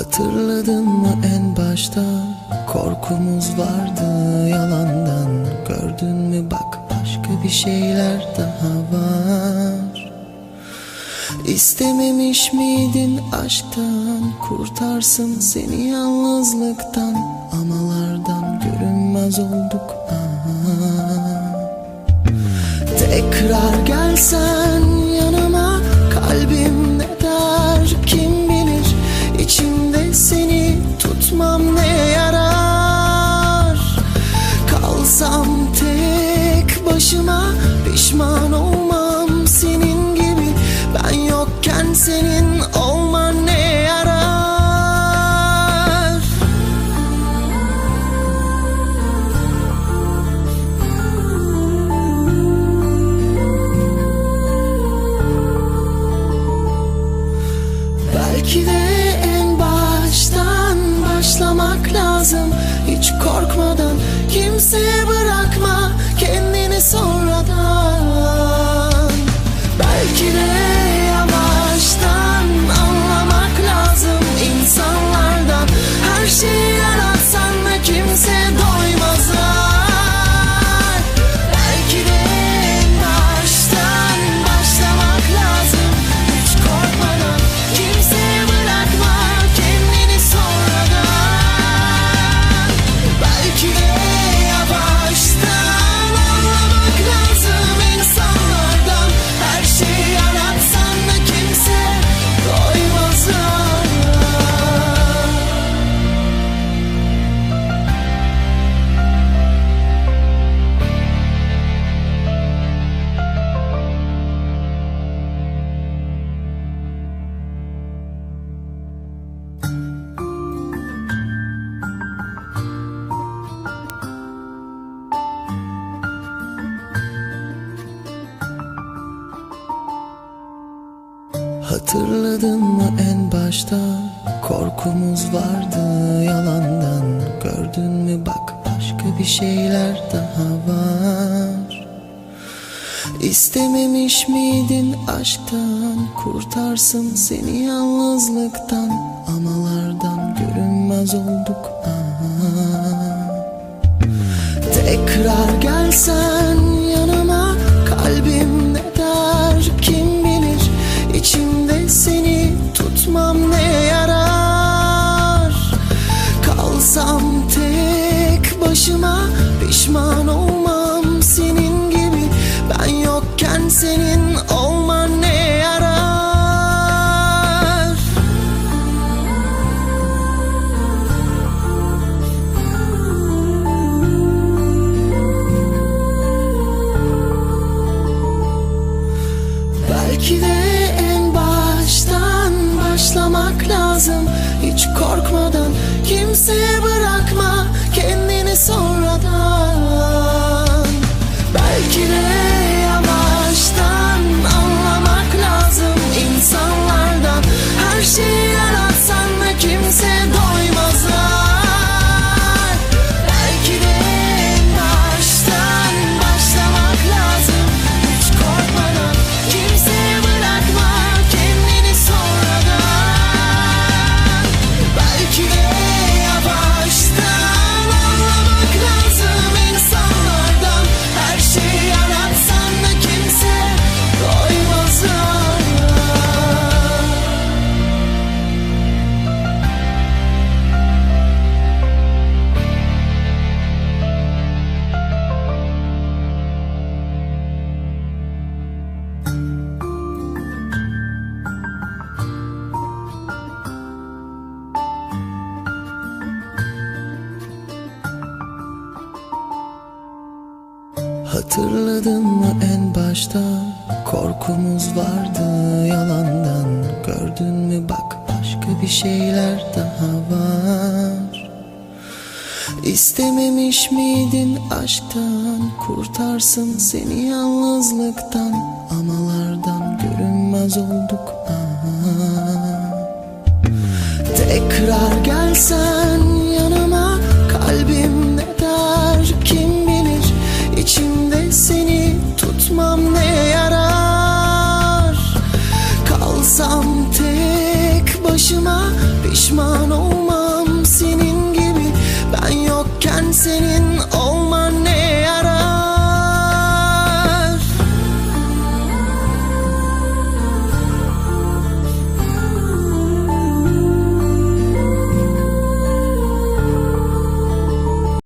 Hatırladın mı en başta? Korkumuz vardı yalandan. Gördün mü? Bak başka bir şeyler daha var. İstememiş miydin aşktan? Kurtarsın seni yalnızlıktan. Amalardan görünmez olduk. Ah. Tekrar gelsen tutmam ne yarar? Kalsam tek başıma pişman olmam senin gibi. Ben yokken senin kimseye bırakma kendini sonradan. Belki de Hatırladın mı en başta? Korkumuz vardı yalandan. Gördün mü? Bak başka bir şeyler daha var. İstememiş miydin aşktan? Kurtarsın seni yalnızlıktan. Amalardan görünmez olduk pişman olmam senin gibi. Ben yokken senin olman ne yarar? Belki de en baştan başlamak lazım. Hiç korkmadan kimseye Hatırladın mı en başta? Korkumuz vardı yalandan. Gördün mü? Bak başka bir şeyler daha var. İstememiş miydin aşktan? Kurtarsın seni yalnızlıktan. Amalardan görünmez olduk. Ah. Tekrar gelsen pişman olmam senin gibi. Ben yokken senin